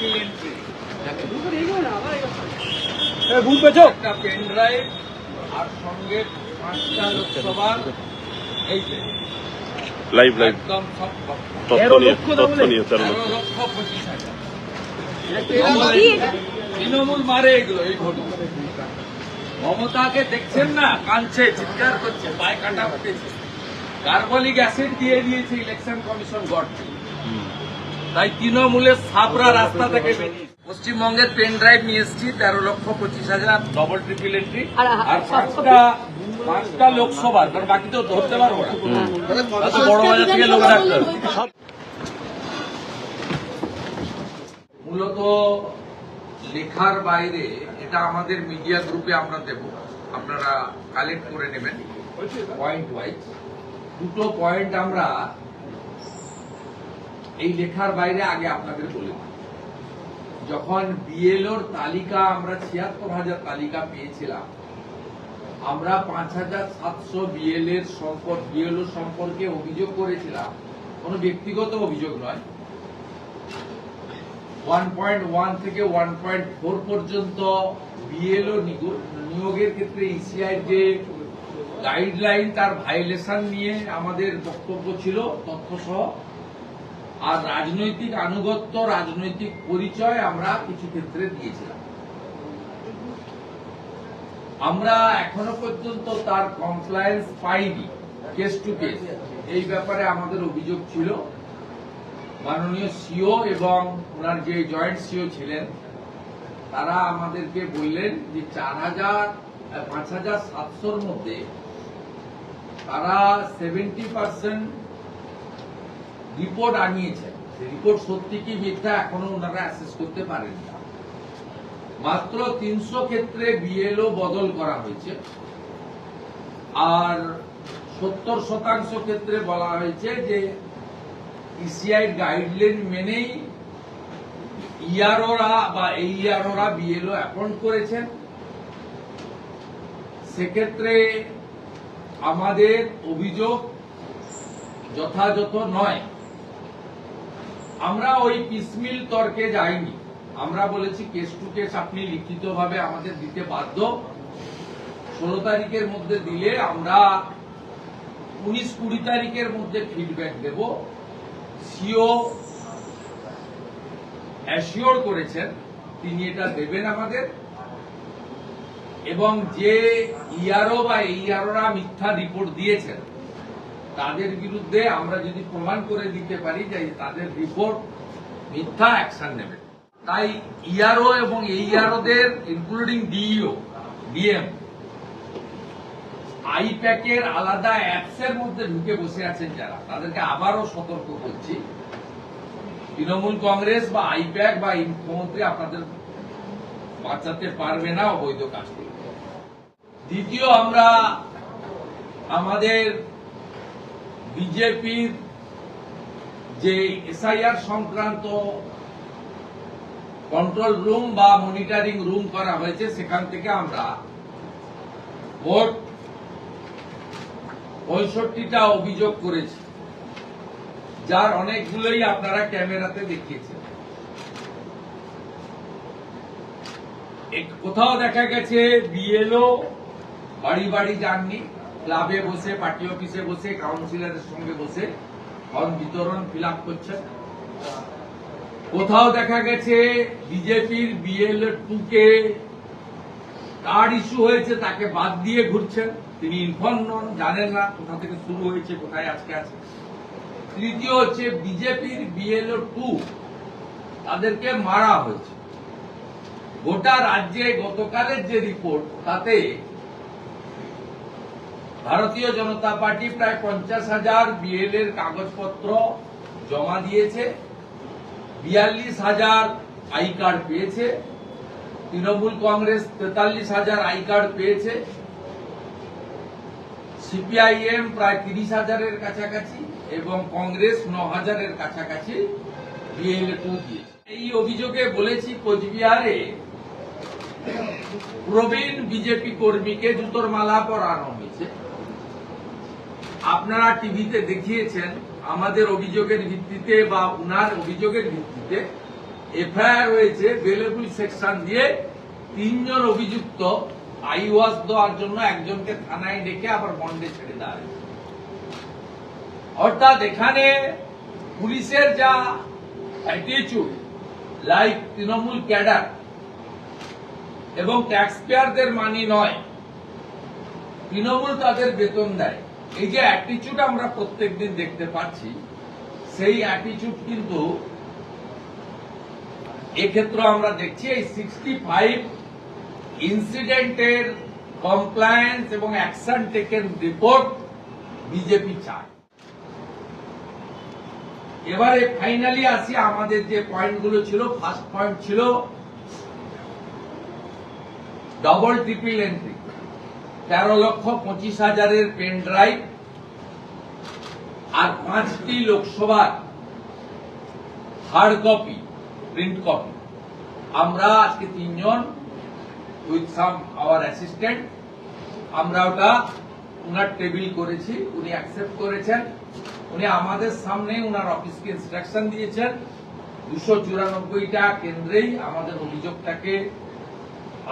Triple ভুল পেছো একটা pen drive আর সঙ্গে পাঁচটা লোকসভার এই লাইভ লাইভ তথ্য নিয়ে তথ্য নিয়ে তেরো তেরো লক্ষ। লক্ষ পঁচিশ হাজার। তৃণমূল মারে এগুলো এই ভোট। মমতাকে দেখছেন না? কাঁদছে চিৎকার করছে পায়ে কাটা ফুটেছে কার্বলিক অ্যাসিড দিয়ে দিয়েছে ইলেকশন কমিশন গড়ছে তাই তৃণমূলের সাবরা রাস্তা থেকে পশ্চিমবঙ্গের পেন ড্রাইভ নিয়ে এসেছি তেরো লক্ষ পঁচিশ হাজার ডবল ট্রিপল এন্ট্রি আর পাঁচটা পাঁচটা লোকসভার কারণ বাকি তো ধরতে পারব না। বড় বাজার থেকে লোক হবে। মূলত লেখার বাইরে এটা আমাদের মিডিয়া গ্রুপে আমরা দেব। আপনারা কালেক্ট করে নেবেন। পয়েন্ট ওয়াইজ দুটো পয়েন্ট আমরা এই লেখার বাইরে আগে আপনাদের বলে। যখন বিএলওর তালিকা আমরা ছিয়াত্তর হাজার তালিকা পেয়েছিলাম, আমরা পাঁচ হাজার সাতশো বিএল এর সম্পর্ক বিএলও সম্পর্কে অভিযোগ করেছিলাম কোনো ব্যক্তিগত অভিযোগ নয় ওয়ান থেকে ওয়ান পয়েন্ট ফোর পর্যন্ত বিএলও নিয়োগের ক্ষেত্রে ইসিআই যে গাইডলাইন তার ভাইলেশন নিয়ে আমাদের বক্তব্য ছিল তথ্য সহ আর রাজনৈতিক আনুগত্য, রাজনৈতিক পরিচয় আমরা কিছু ক্ষেত্রে দিয়েছিলাম। আমরা এখনও পর্যন্ত তার কমপ্লায়েন্স পাইনি কেস টু কেস এই ব্যাপারে আমাদের অভিযোগ ছিল। মাননীয় সিও এবং ওনার যে জয়েন্ট সিও ছিলেন, তারা আমাদেরকে বললেন যে চার হাজার, পাঁচ হাজার সাতশোর মধ্যে তারা সেভেন্টি পার্সেন্ট রিপোর্ট আনিয়েছেন। রিপোর্ট সত্যি কি মিথ্যা এখনও ওনারা অ্যাসেস করতে পারেন না মাত্র তিনশো ক্ষেত্রে বিএলও বদল করা হয়েছে। আর সত্তর শতাংশ ক্ষেত্রে বলা হয়েছে যে ইসিআই গাইডলাইন মেনেই ইয়ারোরা বা এই ইয়ারোরা বিএলও অ্যাপয়েন্ট করেছেন। সেক্ষেত্রে আমাদের অভিযোগ যথাযথ নয়। আমরা ওই পিসমিল তর্কে যাইনি। আমরা বলেছি কেস টু কেস আপনি লিখিতভাবে আমাদের দিতে বাধ্য। ষোলো তারিখের মধ্যে দিলে আমরা উনিশ কুড়ি তারিখের মধ্যে ফিডব্যাক দেব। সিও অ্যাসিওর করেছেন, তিনি এটা দেবেন আমাদের। এবং যে ইয়ারও বা ইয়ারোরা মিথ্যা রিপোর্ট দিয়েছেন তাদের বিরুদ্ধে আমরা যদি প্রমাণ করে দিতে পারি যে তাদের রিপোর্ট মিথ্যা অ্যাকশন নেবে। তাই ইআরও এবং এইআরওদের ইনক্লুডিং ডিইও ডিএম আইপ্যাকের আলাদা অ্যাপসের মধ্যে ঢুকে বসে আছেন যারা। তাদেরকে আবারও সতর্ক করছি। তৃণমূল কংগ্রেস বা আইপ্যাক বা মুখ্যমন্ত্রী আপনাদের বাঁচাতে পারবে না অবৈধ কাজ দ্বিতীয়, আমরা আমাদের বিজেপির যে এসআইআর সংক্রান্ত কন্ট্রোল রুম বা মনিটরিং রুম করা হয়েছে, সেখান থেকে আমরা মোট পঁয়ষট্টিটা অভিযোগ করেছি, যার অনেকগুলোই আপনারা ক্যামেরাতে দেখিয়েছেন। কোথাও দেখা গেছে, বিএলও বাড়ি বাড়ি যাননি। ক্লাবে বসে, পার্টি অফিসে বসে কাউন্সিলরের সঙ্গে বসে ফর্ম বিতরণ ফিল আপ করছেন। কোথাও দেখা গেছে বিজেপির বিএল টু কে কার্ড ইস্যু হয়েছে, তাকে বাদ দিয়ে ঘুরছেন। তিনি ইনফর্ম নন, জানেন না কোথা থেকে শুরু হয়েছে, কোথায় আজকে আছে। তৃতীয় হচ্ছে বিজেপির বিএলও টু তাদেরকে মারা হয়েছে। গোটা রাজ্যে গতকালের যে রিপোর্ট তাতে ভারতীয় জনতা পার্টি প্রায় পঞ্চাশ হাজার বিএল এর কাগজপত্র জমা দিয়েছে, বিয়াল্লিশ হাজার আই কার্ড পেয়েছে, তৃণমূল কংগ্রেস তেতাল্লিশ হাজার আই কার্ড পেয়েছে সিপিআইএম প্রায় তিরিশ হাজারের কাছাকাছি এবং কংগ্রেস ন হাজারের কাছাকাছি বিএলএ টু দিয়েছে। এই অভিযোগে বলেছি, কোচবিহারে প্রবীণ বিজেপি কর্মীকে জুতোর মালা পরানো হয়েছে। আপনারা টিভিতে দেখিয়েছেন আমাদের অভিযোগের ভিত্তিতে বা উনার অভিযোগের ভিত্তিতে এফআইআর হয়েছে বেলেবুল সেকশন দিয়ে তিনজন অভিযুক্ত আইওয়াস দেওয়ার জন্য একজনকে থানায় ডেকে আবার বন্ডে ছেড়ে দেওয়া হয়েছে। অর্থাৎ এখানে পুলিশের যা অ্যাটিচিউড লাইক তৃণমূল ক্যাডার এবং ট্যাক্স পেয়ারদের মানি নয়, তৃণমূল তাদের বেতন দেয়। এই যে অ্যাটিচিউড আমরা প্রত্যেকদিন দেখতে পাচ্ছি, সেই অ্যাটিচিউড কিন্তু এক্ষেত্রে আমরা দেখছি এই সিক্সটি ফাইভ ইনসিডেন্টের কমপ্লায়েন্স এবং অ্যাকশন টেকেন রিপোর্ট বিজেপি চায়। এবারে ফাইনালি আসি, আমাদের যে পয়েন্টগুলো ছিল ফার্স্ট পয়েন্ট ছিল ডবল ট্রিপল এন্ট্রি তেরো লক্ষ পঁচিশ হাজারের পেন ড্রাইভ আর পাঁচটি লোকসভার হার্ড কপি, প্রিন্ট কপি। আমরা আজকে তিনজন উইথ সাম আওয়ার অ্যাসিস্ট্যান্ট আমরা ওটা উনার টেবিল করেছি, উনি অ্যাকসেপ্ট করেছেন। উনি আমাদের সামনে উনার অফিসকে ইনস্ট্রাকশন দিয়েছেন। দুশো চুরানব্বইটা কেন্দ্রেই আমাদের অভিযোগটাকে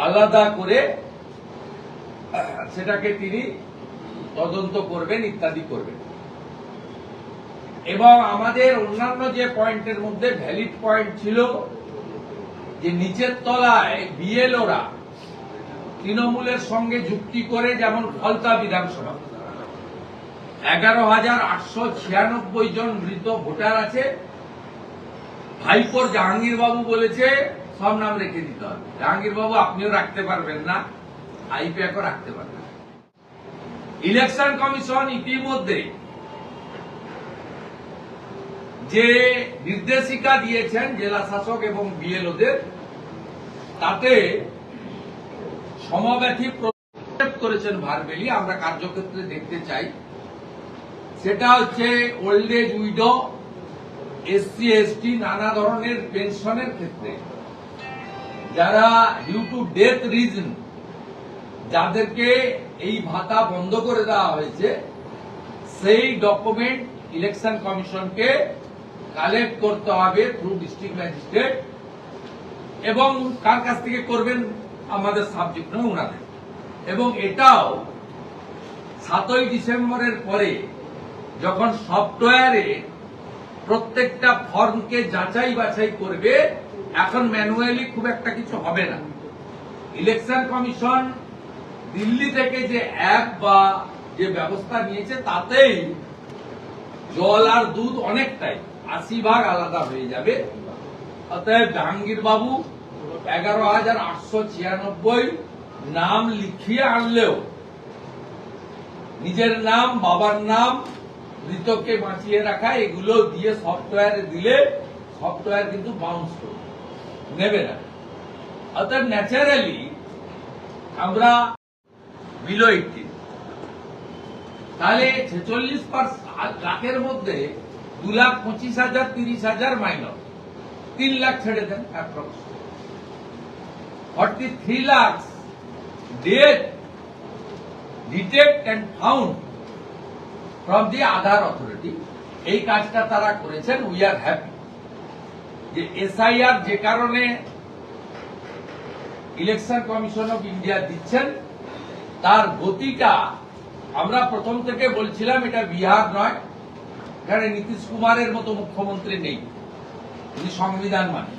আলাদা করে সেটাকে তিনি তদন্ত করবেন, ইত্যাদি করবেন। এবং আমাদের অন্যান্য যে পয়েন্টের মধ্যে ভ্যালিড পয়েন্ট ছিল যে নিচের তলায় বিএলওরা তৃণমূলের সঙ্গে যুক্তি করে যেমন ফলতা বিধানসভা। এগারো হাজার আটশো ছিয়ানব্বই জন মৃত ভোটার আছে। ভাইপোর জাহাঙ্গীর বাবু বলেছে, সব নাম রেখে দিতে হবে। জাহাঙ্গীর বাবু আপনিও রাখতে পারবেন না। আইপ্যাকও রাখতে পারবেন না। ইলেকশন কমিশন ইতিমধ্যে যে নির্দেশিকা দিয়েছেন জেলা শাসক এবং বিএলওদের, তাতে সমব্যথী করেছেন ভারবেলি, আমরা কার্যক্ষেত্রে দেখতে চাই সেটা হচ্ছে old age widow, SC, ST, নানা ধরনের পেনশনের ক্ষেত্রে যারা ডিউ টু ডেথ রিজন যাদেরকে এই ভাতা বন্ধ করে দেওয়া হয়েছে, সেই ডকুমেন্ট ইলেকশন কমিশনকে কালেক্ট করতে হবে থ্রু ডিস্ট্রিক্ট ম্যাজিস্ট্রেট এবং কার কাছ থেকে করবেন আমাদের সাবজেক্ট নয় ওনাদের এবং এটাও সাতই ডিসেম্বরের পরে যখন সফটওয়্যারে প্রত্যেকটা ফর্মকে যাচাই বাছাই করবে, এখন ম্যানুয়ালি খুব একটা কিছু হবে না। ইলেকশন কমিশন দিল্লি থেকে যে অ্যাপ বা যে ব্যবস্থা নিয়েছে, তাতেই জল আর দুধ অনেকটাই আশি ভাগ আলাদা হয়ে যাবে। অতএব জাহাঙ্গীর বাবু এগারো হাজার আটশো ছিয়ানব্বই নাম লিখিয়ে আনলেও, নিজের নাম, বাবার নাম, মৃতকে বাঁচিয়ে রাখা, এগুলো দিয়ে সফটওয়্যারে দিলে সফটওয়্যার কিন্তু বাউন্স নেবে না। অর্থাৎ ন্যাচারালি আমরা বিলো এইটিন তাহলে ছেচল্লিশ লাখের মধ্যে দু লাখ পঁচিশ হাজার, তিরিশ হাজার মাইনর তিন লাখ ছেড়ে দেন approx forty three lakh dead detect and found from the Aadhaar authority এই কাজটা তারা করেছেন উই আর হ্যাপি যে এসআইআর যে কারণে ইলেকশন কমিশন অফ ইন্ডিয়া দিচ্ছেন তার গতিটা আমরা প্রথম থেকে বলছিলাম এটা বিহার নয়। এখানে নীতিশ কুমারের মতো মুখ্যমন্ত্রী নেই। তিনি সংবিধান মানেন।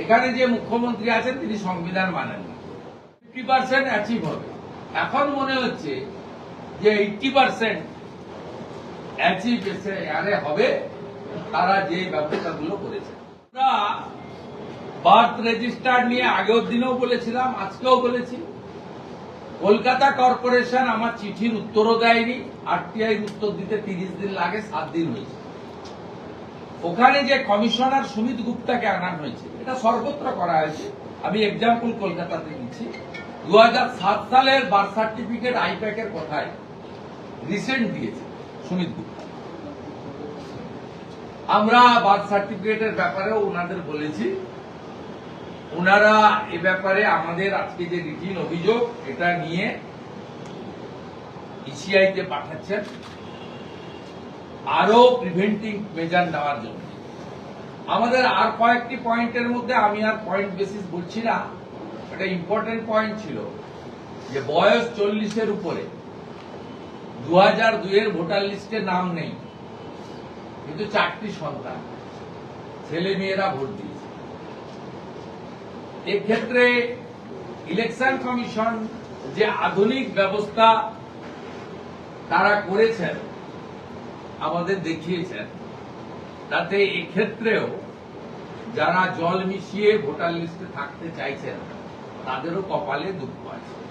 এখানে যে মুখ্যমন্ত্রী আছেন, তিনি সংবিধান মানেন না। অ্যাচিভ হবে। এখন মনে হচ্ছে যে এইটটি পার্সেন্ট অ্যাচিভ আরে হবে, তারা যে ব্যবস্থাগুলো করেছে। আমরা বার্থ রেজিস্টার নিয়ে আগের দিনেও বলেছিলাম, আজকেও বলেছি। কলকাতা কর্পোরেশন আমার চিঠির উত্তরও দেয়নি আরটিআই উত্তর দিতে তিরিশ দিন লাগে, সাত দিন হয়েছে। ওখানে যে কমিশনার সুমিত গুপ্তাকে আনা হয়েছে, এটা সর্বত্র করা হয়েছে। আমি এক্সাম্পল কলকাতাতে দিচ্ছি। দুহাজার সাত সালের বার্থ সার্টিফিকেট আইপ্যাকের কথায় রিসেন্ট দিয়েছে সুমিত গুপ্তা। আমরা বার্থ সার্টিফিকেটের ব্যাপারেও ওনাদের বলেছি ওনারা এ ব্যাপারে আমাদের আজকে যে রিটিন অভিযোগ, এটা নিয়ে ইসিআই তে পাঠাচ্ছেন। আরও প্রিভেন্টিং মেজার নেওয়ার জন্য। আমাদের আর কয়েকটি পয়েন্টের মধ্যে আমি আর পয়েন্ট বেসিস বলছি না। একটা ইম্পর্টেন্ট পয়েন্ট ছিল যে বয়স চল্লিশের উপরে দু হাজার দুইয়ের ভোটার লিস্টে নাম নেই, কিন্তু চারটি সন্তান, ছেলে মেয়েরা ভোট এক্ষেত্রে ইলেকশন কমিশন যে আধুনিক ব্যবস্থা তারা করেছেন, আমাদের দেখিয়েছেন, তাতে এক্ষেত্রেও যারা জল মিশিয়ে ভোটার লিস্টে থাকতে চাইছেন, তাদেরও কপালে দুঃখ আছে।